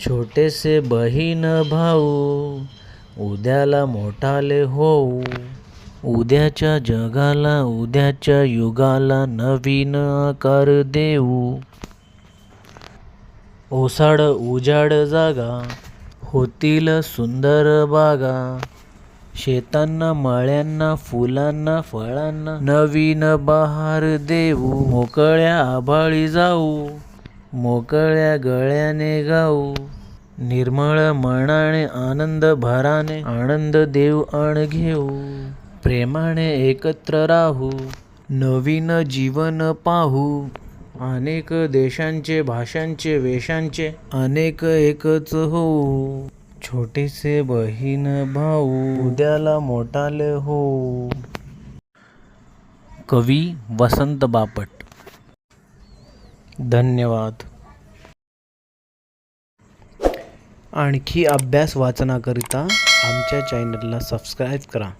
छोटेसे बहीण भाऊ उद्याला मोठाले होऊ. उद्याच्या जगाला उद्याच्या युगाला नवीन आकार देऊ. ओसाड उजाड जागा होतील सुंदर बागा. शेतांना मळ्यांना फुलांना फळांना नवीन बहार देऊ. मोकळ्या आभाळी जाऊ. मोकळ्या गळ्याने गाऊ. निर्मळ मनाने आनंद भराने आनंद देऊ आण घेऊ. प्रेमाने एकत्र राहू नवीन जीवन पाहू. अनेक देशांचे भाषांचे वेशांचे अनेक एकच होऊ. छोटेसे बहीण भाऊ उद्याला मोठाले हो कवी वसंत बापट धन्यवाद. आणखी अभ्यास वाचनाकरिता आमच्या चॅनलला सबस्क्राईब करा.